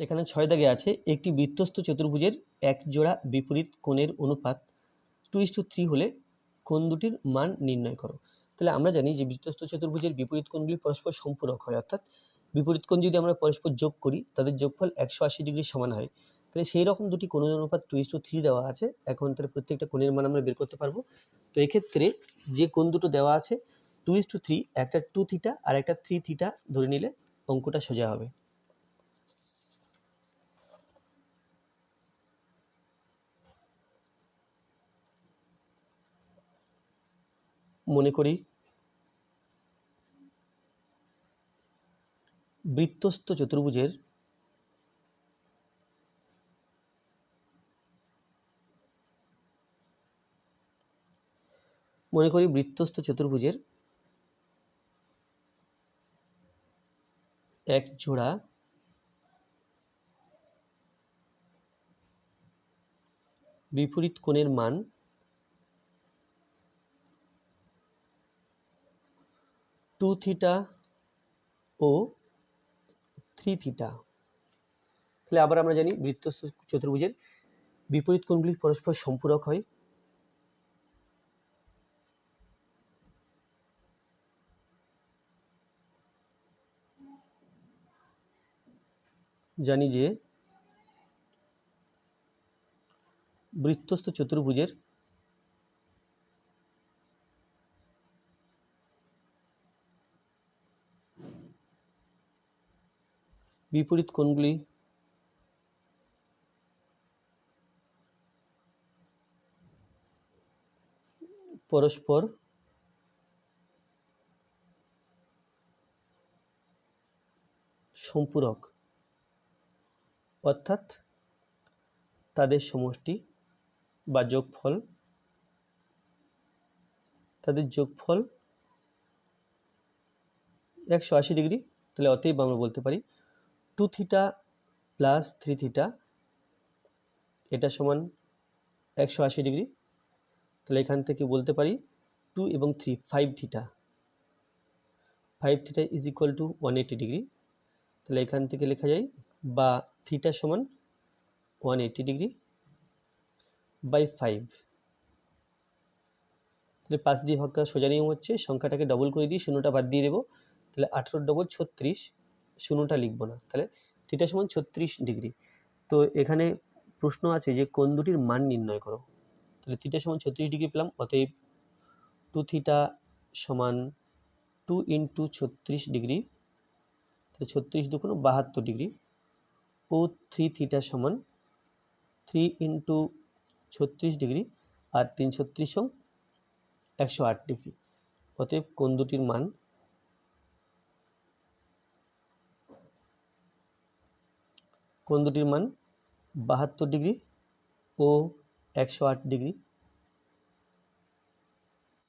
এখানে ছয় দাগে আছে, একটি বৃত্তস্থ চতুর্ভুজের এক জোড়া বিপরীত কোণের অনুপাত টু ইস টু থ্রি হলে কোণ দুটির মান নির্ণয় করো। তাহলে আমরা জানি যে বৃত্তস্থ চতুর্ভুজের বিপরীত কোণগুলি পরস্পর সম্পূরক হয়, অর্থাৎ বিপরীত কোণ যদি আমরা পরস্পর যোগ করি, তাদের যোগফল একশো আশি ডিগ্রি সমান হয়। তাহলে সেই রকম দুটি কোণের অনুপাত টু ইস টু থ্রি দেওয়া আছে, এখন তাহলে প্রত্যেকটা কোণের মান আমরা বের করতে পারব। তো এক্ষেত্রে যে কোণ দুটো দেওয়া আছে টু ইস টু থ্রি একটা টু থিটা আর একটা থ্রি থিটা ধরে নিলে অঙ্কটা সোজা হবে। করি। বৃত্তস্থ চতুর্ভুজের মনে করি বৃত্তস্থ চতুর্ভুজের এক জোড়া বিপরীত কোণের মান টু থিটা ও থ্রি থিটা তাহলে আবার আমরা জানি বৃত্তস্থ চতুর্ভুজের বিপরীত কোণগুলি পরস্পর সম্পূরক হয়। জানি যে বৃত্তস্থ চতুর্ভুজের বিপরীত কোণগুলি? পরস্পর। সম্পূরক। অর্থাৎ তাদের সমষ্টি বা যোগফল, তাদের যোগফল একশো আশি ডিগ্রি। তাহলে অতএব আমরা বলতে পারি two theta plus three theta এটা সমান একশো আশি ডিগ্রি। তাহলে এখান থেকে বলতে পারি টু এবং three five theta five theta is equal to one eighty degree. তাহলে এখান থেকে লেখা যায় বা থিটা সমান one eighty degree by five তাহলে পাঁচ দিয়ে ভাগ সোজা নিয়ম হচ্ছে, সংখ্যাটাকে ডবল করে দিয়ে শূন্যটা বাদ দিয়ে দেবো। তাহলে আঠেরো ডবল ছত্রিশ শূন্যটা লিখব না। তাহলে থিটা সমান ছত্রিশ ডিগ্রি। তো এখানে প্রশ্ন আছে যে কোন দুটির মান নির্ণয় করো? তাহলে থিটা সমান ছত্রিশ ডিগ্রি পেলাম, অতএব টু থিটা সমান টু ইন্টু ছত্রিশ ডিগ্রি, তাহলে ছত্রিশ দুগুণ বাহাত্তর ডিগ্রি, ও থ্রি থিটা সমান থ্রি ইন্টু ছত্রিশ ডিগ্রি, আর তিন ছত্রিশ একশো আট ডিগ্রি। অতএব কোন দুটির মান কোন দুটির মান বাহাত্তর ডিগ্রি ও একশো আট ডিগ্রি?